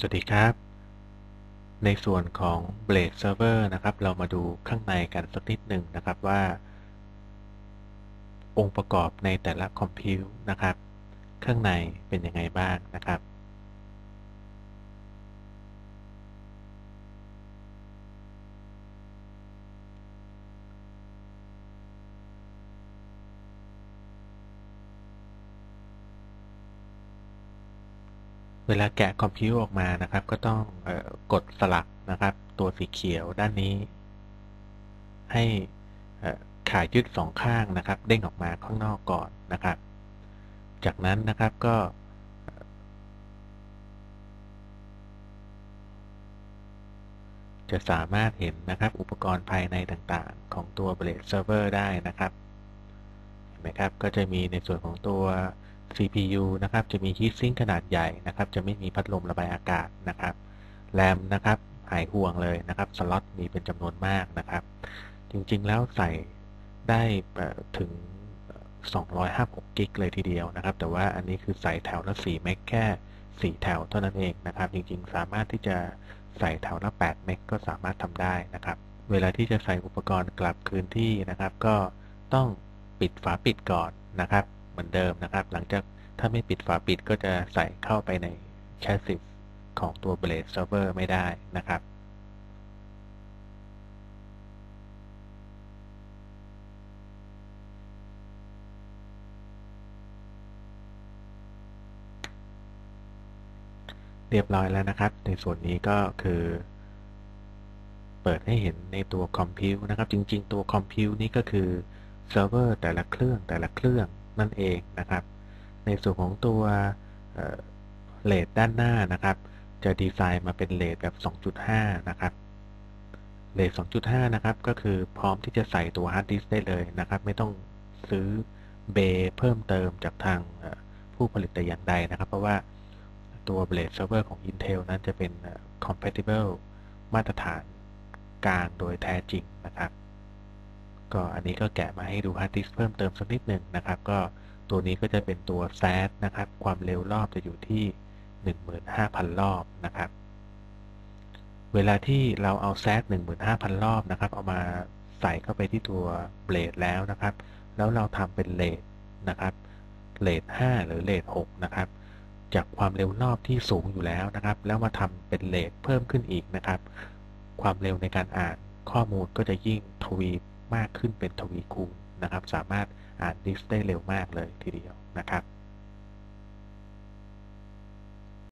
สวัสดีครับ ในส่วนของ Blade Server นะครับ เรามาดูข้างในกันสักนิดหนึ่งนะครับว่า องค์ประกอบในแต่ละคอมพิวนะครับ ข้างในเป็นยังไงบ้างนะครับ เวลาแกะคอมพิวออกมานะครับ ก็ต้องออกดสลักนะครับ ตัวสีเขียวด้านนี้ ให้ขายึดสองข้างนะครับ เด้งออกมาข้างนอกก่อนนะครับ จากนั้นนะครับก็ จะสามารถเห็นนะครับ อุปกรณ์ภายในต่างๆ ของตัว Blade Server ได้นะครับ เห็นไหมครับ ก็จะมีในส่วนของตัว CPU นะครับ จะมี heat sink ขนาดใหญ่นะครับ จะไม่มีพัดลมระบายอากาศนะครับ แรมนะครับ หายห่วงเลยนะครับ สล็อตมีเป็นจำนวนมากนะครับ จริงๆ แล้วใส่ได้ถึง 256กิกเลยทีเดียวนะครับ แต่ว่าอันนี้คือใส่แถวละ4เมกแค่ 4 แถวเท่านั้นเองนะครับ จริงๆ สามารถที่จะใส่แถวละ8เมกก็สามารถทำได้นะครับ เวลาที่จะใส่อุปกรณ์กลับคืนที่นะครับ ก็ต้องปิดฝาปิดก่อนนะครับ เหมือนเดิมนะครับ หลังจากถ้าไม่ปิดฝาปิดก็จะใส่เข้าไปในแชสซิฟของตัว Blade Server ไม่ได้นะครับ เรียบร้อยแล้วนะครับ ในส่วนนี้ก็คือ เปิดให้เห็นในตัวคอมพิวนะครับ จริง ๆ ตัวคอมพิวนี่ก็คือเซิร์ฟเวอร์แต่ละเครื่องแต่ละเครื่อง นั่นเองนะครับ ในส่วนของตัวเลดด้านหน้านะครับ จะดีไซน์มาเป็นเลดแบบ 2.5 นะครับเลด2.5 นะครับ ก็คือพร้อมที่จะใส่ตัวฮาร์ดดิสก์ได้เลยนะครับ ไม่ต้องซื้อเบย์เพิ่มเติมจากทางผู้ผลิตแต่อย่างใดนะครับ เพราะว่าตัว Blade Server ของ Intel นั้นจะเป็น compatible มาตรฐานกลางโดยแท้จริงนะครับ ก็อันนี้ก็แกะมาให้ดูฮาร์ดดิสก์เพิ่มเติมสักนิดหนึ่งนะครับ ก็ตัวนี้ก็จะเป็นตัว SAS นะครับ ความเร็วรอบจะอยู่ที่ 15,000 รอบนะครับ เวลาที่เราเอา SAS 15,000 รอบนะครับ เอามาใส่เข้าไปที่ตัว Blade แล้วนะครับ แล้วเราทำเป็นเลทนะครับ เลท5หรือเลท6นะครับ จากความเร็วรอบที่สูงอยู่แล้วนะครับ แล้วมาทำเป็นเลทเพิ่มขึ้นอีกนะครับ ความเร็วในการอ่านข้อมูลก็จะยิ่งทวี มากขึ้นเป็นทวีคูณนะครับ สามารถอ่านดิสได้เร็วมากเลยทีเดียวนะครับ